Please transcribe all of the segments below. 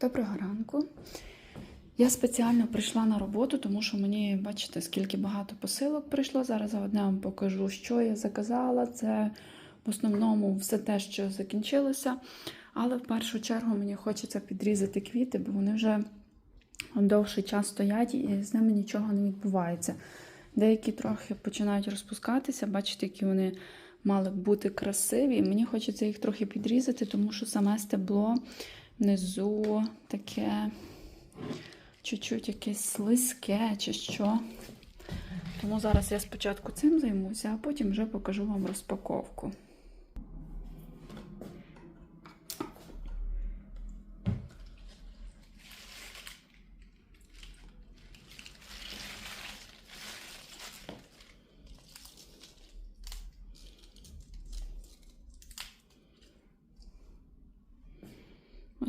Доброго ранку. Я спеціально прийшла на роботу, тому що мені, бачите, скільки багато посилок прийшло. Зараз одне вам покажу, що я заказала. Це в основному все те, що закінчилося. Але в першу чергу мені хочеться підрізати квіти, бо вони вже довший час стоять і з ними нічого не відбувається. Деякі трохи починають розпускатися, бачите, які вони мали б бути красиві. Мені хочеться їх трохи підрізати, тому що саме стебло внизу таке чуть-чуть якесь слизьке чи що. Тому зараз я спочатку цим займуся, а потім вже покажу вам розпаковку.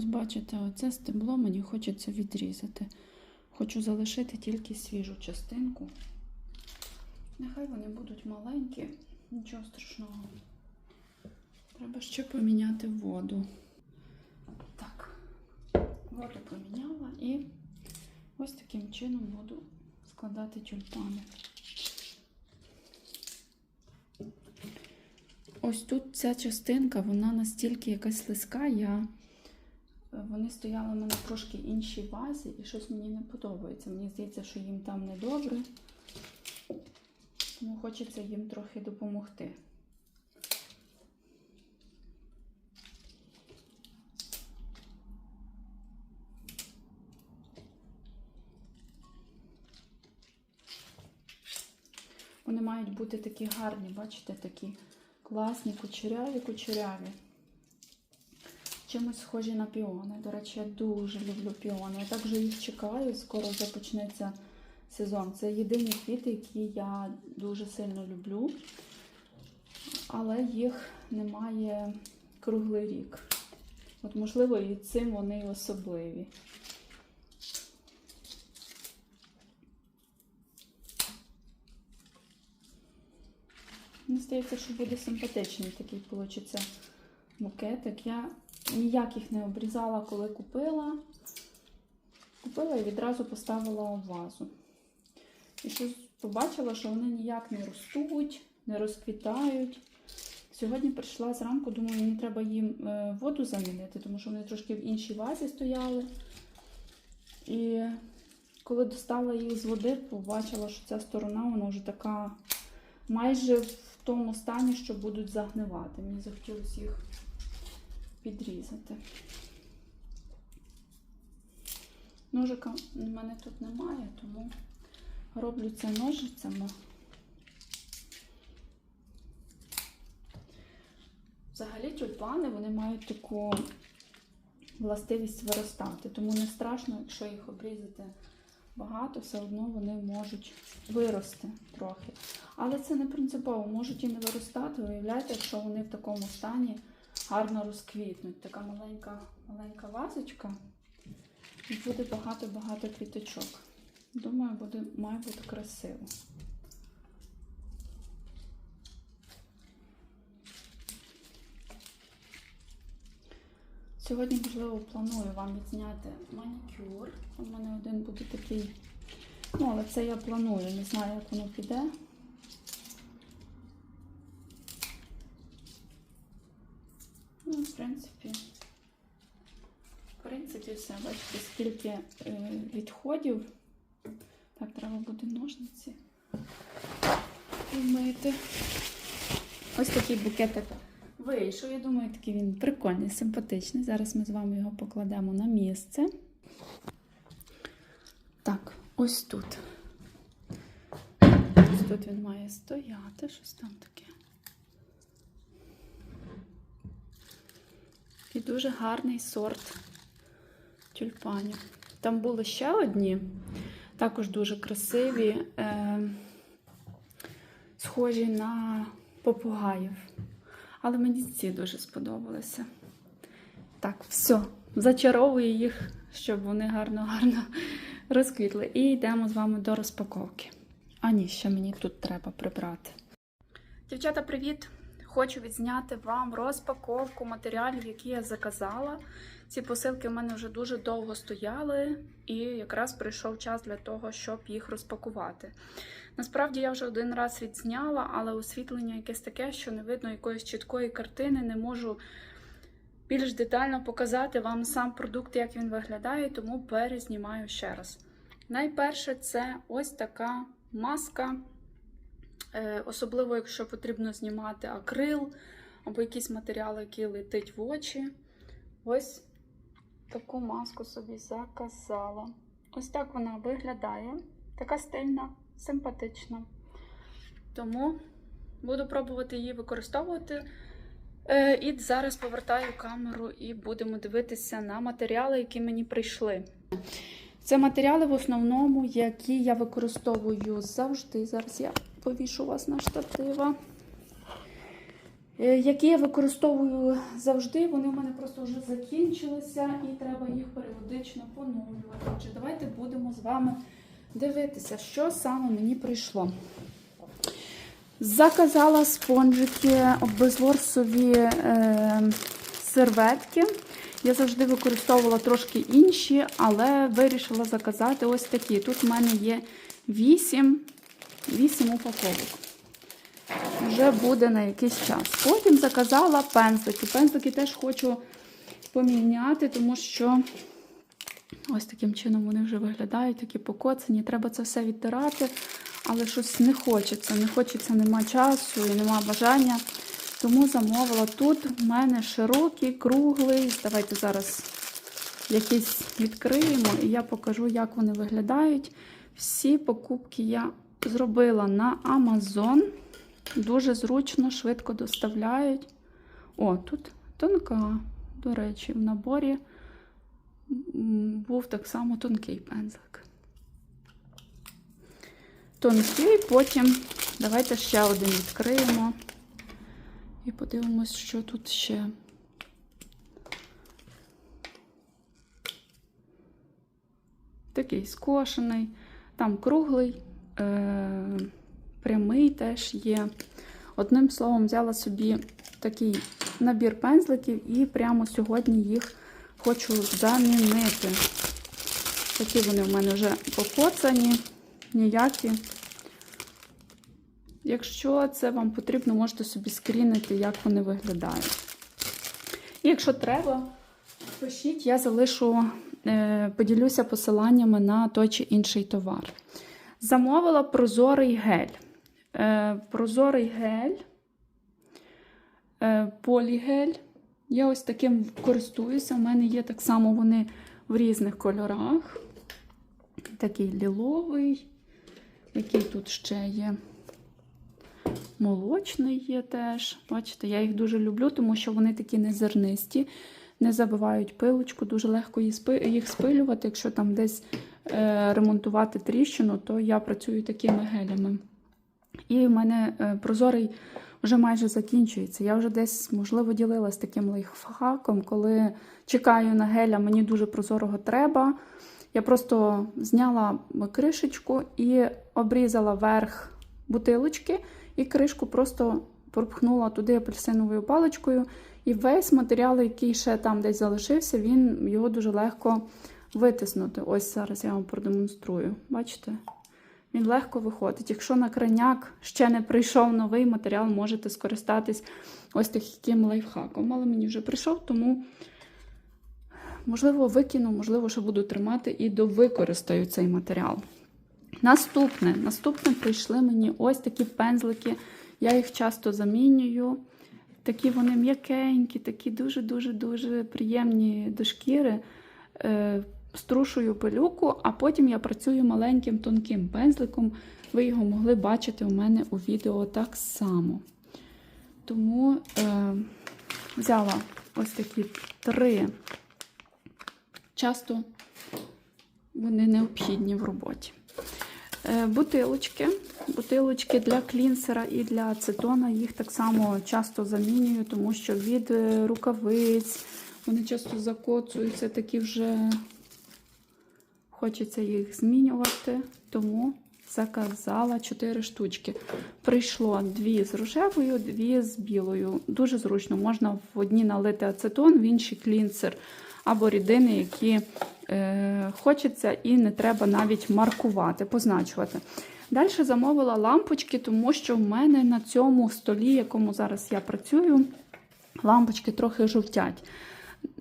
Ось бачите, оце стебло мені хочеться відрізати. Хочу залишити тільки свіжу частинку. Нехай вони будуть маленькі, нічого страшного. Треба ще поміняти воду. Так, воду поміняла і ось таким чином буду складати тюльпани. Ось тут ця частинка, вона настільки якась слизька, я вони стояли в мене трошки іншій вазі, і щось мені не подобається. Мені здається, що їм там не добре, тому хочеться їм трохи допомогти. Вони мають бути такі гарні, бачите, такі класні, кучеряві, кучеряві чимось схожі на піони. До речі, я дуже люблю піони. Я також їх чекаю, скоро вже почнеться сезон. Це єдині квіти, які я дуже сильно люблю, але їх немає круглий рік. От, можливо, і цим вони особливі. Мені здається, що буде симпатичний такий, вийде букетик. Я ніяк їх не обрізала, коли купила. Купила і відразу поставила в вазу. І щось побачила, що вони ніяк не ростуть, не розквітають. Сьогодні прийшла зранку, думаю, мені треба їм е, воду замінити, тому що вони трошки в іншій вазі стояли. І коли достала їх з води, побачила, що ця сторона вона вже така майже в тому стані, що будуть загнивати. Мені захотілося їх підрізати. Ножика в мене тут немає, тому роблю це ножицями. Взагалі тюльпани вони мають таку властивість виростати, тому не страшно, якщо їх обрізати багато, все одно вони можуть вирости трохи. Але це не принципово, можуть і не виростати. Уявляєте, якщо вони в такому стані гарно розквітнуть. Така маленька маленька вазочка. І буде багато-багато квіточок. Думаю, буде, має бути красиво. Сьогодні, можливо, планую вам відзняти манікюр. У мене один буде такий. Ну, але це я планую, не знаю, як воно піде. Ну, в принципі, в принципі, все. Бачите, скільки е, відходів. Так, треба буде ножниці вмити. Ось такий букетик вийшов. Я думаю, такий він прикольний, симпатичний. Зараз ми з вами його покладемо на місце. Так, ось тут. Ось тут він має стояти, щось там таке. І дуже гарний сорт тюльпанів. Там були ще одні, також дуже красиві, е, схожі на попугаїв. Але мені ці дуже сподобалися. Так, все, зачаровую їх, щоб вони гарно-гарно розквітли. І йдемо з вами до розпаковки. А ні, ще мені тут треба прибрати. Дівчата, привіт! Хочу відзняти вам розпаковку матеріалів, які я заказала. Ці посилки в мене вже дуже довго стояли, і якраз прийшов час для того, щоб їх розпакувати. Насправді я вже один раз відзняла, але освітлення якесь таке, що не видно якоїсь чіткої картини, не можу більш детально показати вам сам продукт, як він виглядає, тому перезнімаю ще раз. Найперше, це ось така маска. Е, Особливо, якщо потрібно знімати акрил або якийсь матеріал, який летить в очі. Ось таку маску собі заказала. Ось так вона виглядає. Така стильна, симпатична. Тому буду пробувати її використовувати. Е, І зараз повертаю камеру і будемо дивитися на матеріали, які мені прийшли. Це матеріали в основному, які я використовую завжди. Зараз я повішу вас на штатива. Е, Які я використовую завжди, вони в мене просто вже закінчилися і треба їх періодично поновлювати. Отже, давайте будемо з вами дивитися, що саме мені прийшло. Заказала спонжики безворсові е, серветки. Я завжди використовувала трошки інші, але вирішила заказати ось такі. Тут в мене є 8, 8 упаковок. Вже буде на якийсь час. Потім заказала пензлики. Пензлики теж хочу поміняти, тому що ось таким чином вони вже виглядають, такі покоцані. Треба це все відтирати, але щось не хочеться. Не хочеться, нема часу і нема бажання. Тому замовила. Тут в мене широкий, круглий. Давайте зараз якийсь відкриємо і я покажу, як вони виглядають. Всі покупки я зробила на Amazon. Дуже зручно, швидко доставляють. О, тут тонка, до речі, в наборі був так само тонкий пензлик. Тонкий, потім давайте ще один відкриємо. І подивимось, що тут ще. Такий скошений, там круглий, е- прямий теж є. Одним словом, взяла собі такий набір пензликів і прямо сьогодні їх хочу замінити. Такі вони в мене вже покоцані, ніякі. Якщо це вам потрібно, можете собі скрінити, як вони виглядають. І якщо треба, пишіть, я залишу, е, поділюся посиланнями на той чи інший товар. Замовила прозорий гель. Е, Прозорий гель, е, полігель. Я ось таким користуюся. У мене є так само вони в різних кольорах. Такий ліловий, який тут ще є. Молочний є теж. Бачите, я їх дуже люблю, тому що вони такі незернисті, не забивають пилочку, дуже легко їх спилювати. Якщо там десь ремонтувати тріщину, то я працюю такими гелями. І в мене е, прозорий вже майже закінчується. Я вже десь, можливо, ділилась таким лайфхаком, коли чекаю на геля, мені дуже прозорого треба. Я просто зняла кришечку і обрізала верх бутилочки, і кришку просто пропхнула туди апельсиновою паличкою. І весь матеріал, який ще там десь залишився, він його дуже легко витиснути. Ось зараз я вам продемонструю. Бачите? Він легко виходить. Якщо на краняк ще не прийшов новий матеріал, можете скористатись ось таким лайфхаком. Але мені вже прийшов, тому, можливо, викину, можливо, що буду тримати і довикористаю цей матеріал. Наступне, наступне прийшли мені ось такі пензлики. Я їх часто замінюю. Такі вони м'якенькі, такі дуже-дуже-дуже приємні до шкіри. Струшую пилюку, а потім я працюю маленьким тонким пензликом. Ви його могли бачити у мене у відео так само. Тому е, взяла ось такі три. Часто вони необхідні в роботі. Е, бутилочки. Бутилочки для клінсера і для ацетона. Їх так само часто замінюю, тому що від е, рукавиць вони часто закоцуються, такі вже хочеться їх змінювати, тому заказала 4 штучки. Прийшло дві з рожевою, дві з білою. Дуже зручно. Можна в одні налити ацетон, в інші клінсер або рідини, які е, хочеться, і не треба навіть маркувати, позначувати. Далі замовила лампочки, тому що в мене на цьому столі, якому зараз я працюю, лампочки трохи жовтять.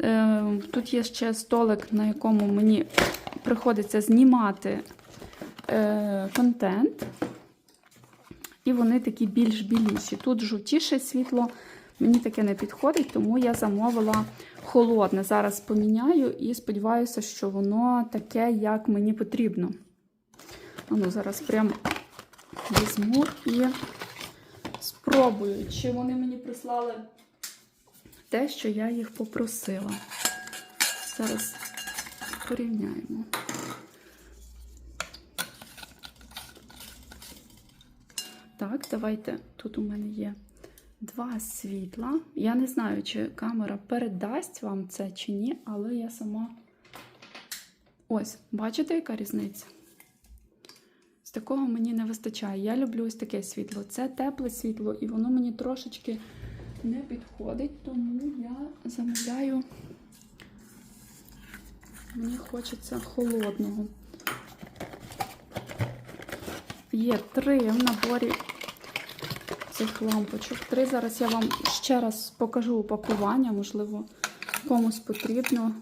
Е, Тут є ще столик, на якому мені приходиться знімати е, контент. І вони такі більш біліші. Тут жовтіше світло, мені таке не підходить, тому я замовила холодне. Зараз поміняю і сподіваюся, що воно таке, як мені потрібно. Ну, зараз прям візьму і спробую, чи вони мені прислали те, що я їх попросила. Зараз порівняємо. Так, давайте. Тут у мене є два світла. Я не знаю, чи камера передасть вам це чи ні, але я сама. Ось, бачите, яка різниця? З такого мені не вистачає. Я люблю ось таке світло. Це тепле світло, і воно мені трошечки не підходить, тому я замовляю. Мені хочеться холодного. Є три в наборі цих лампочок. Три. Зараз я вам ще раз покажу упакування, можливо, комусь потрібно.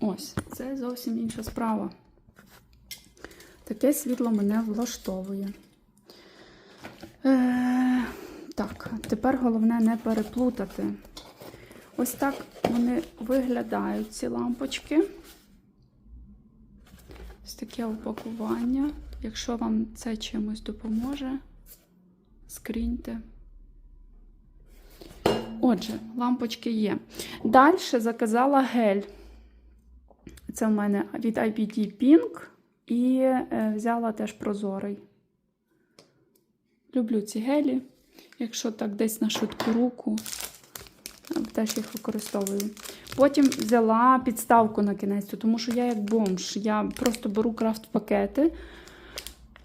Ось, це зовсім інша справа. Таке світло мене влаштовує. Е, так, тепер головне не переплутати. Ось так вони виглядають, ці лампочки. Ось таке упакування. Якщо вам це чимось допоможе, скріньте. Отже, лампочки є. Далі заказала гель. Це в мене від IPT Pink. І е, взяла теж прозорий. Люблю ці гелі. Якщо так десь на швидку руку, теж їх використовую. Потім взяла підставку на кінець, тому що я як бомж. Я просто беру крафт-пакети,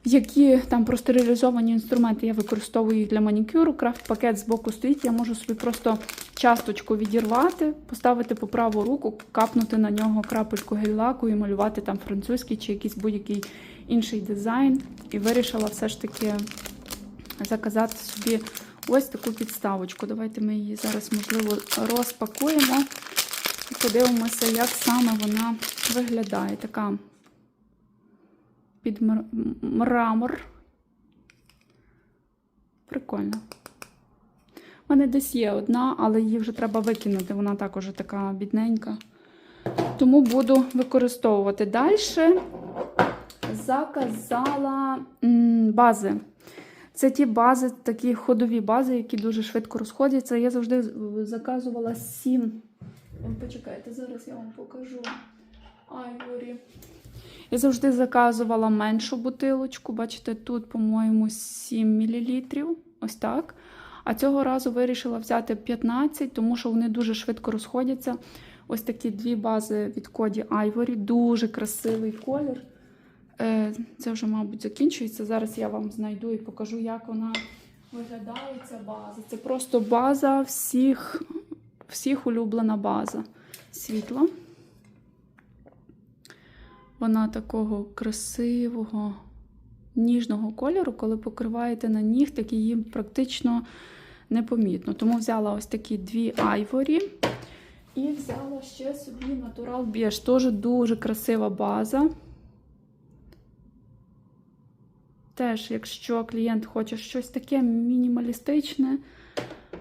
які там просто реалізовані інструменти. Я використовую їх для манікюру. Крафт-пакет збоку стоїть, я можу собі просто часточку відірвати, поставити по праву руку, капнути на нього крапельку гель-лаку і малювати там французький чи якийсь будь-який інший дизайн. І вирішила все ж таки заказати собі ось таку підставочку. Давайте ми її зараз, можливо, розпакуємо і подивимося, як саме вона виглядає. Така під мрамор. Прикольно. У мене десь є одна, але її вже треба викинути. Вона також така бідненька. Тому буду використовувати. Далі заказала бази. Це ті бази, такі ходові бази, які дуже швидко розходяться. Я завжди заказувала 7. Почекайте, зараз я вам покажу. Айворі. Я завжди заказувала меншу бутилочку. Бачите, тут, по-моєму, 7 мл. Ось так. А цього разу вирішила взяти 15, тому що вони дуже швидко розходяться. Ось такі дві бази від коді Ivory. Дуже красивий колір. Е, Це вже, мабуть, закінчується. Зараз я вам знайду і покажу, як вона виглядає, ця база. Це просто база всіх, всіх улюблена база. Світла. Вона такого красивого, ніжного кольору, коли покриваєте на нігтик, її практично непомітно. Тому взяла ось такі дві айворі. І взяла ще собі Natural Beige. Теж дуже красива база. Теж, якщо клієнт хоче щось таке мінімалістичне,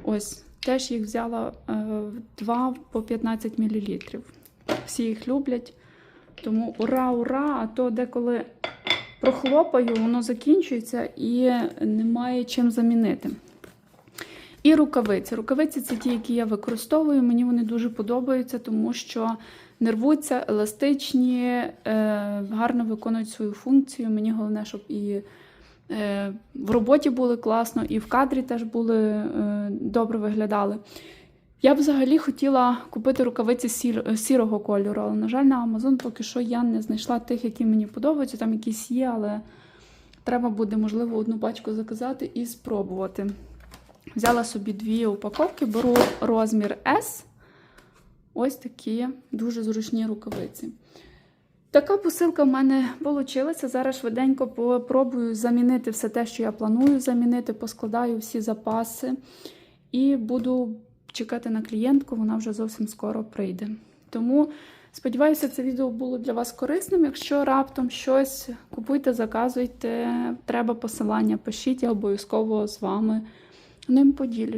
ось, теж їх взяла е, 2 по 15 мл. Всі їх люблять. Тому ура, ура! А то деколи прохлопаю, воно закінчується і немає чим замінити. І рукавиці. Рукавиці це ті, які я використовую. Мені вони дуже подобаються, тому що не рвуться, еластичні, е, гарно виконують свою функцію. Мені головне, щоб і е, в роботі були класно, і в кадрі теж були е, добре виглядали. Я б взагалі хотіла купити рукавиці сір- сірого кольору, але, на жаль, на Amazon поки що я не знайшла тих, які мені подобаються. Там якісь є, але треба буде, можливо, одну пачку заказати і спробувати. Взяла собі дві упаковки, беру розмір S. Ось такі дуже зручні рукавиці. Така посилка в мене вийшла. Зараз швиденько попробую замінити все те, що я планую замінити, поскладаю всі запаси і буду чекати на клієнтку, вона вже зовсім скоро прийде. Тому сподіваюся, це відео було для вас корисним. Якщо раптом щось купуйте, заказуйте, треба посилання, пишіть, я обов'язково з вами ним поділюсь.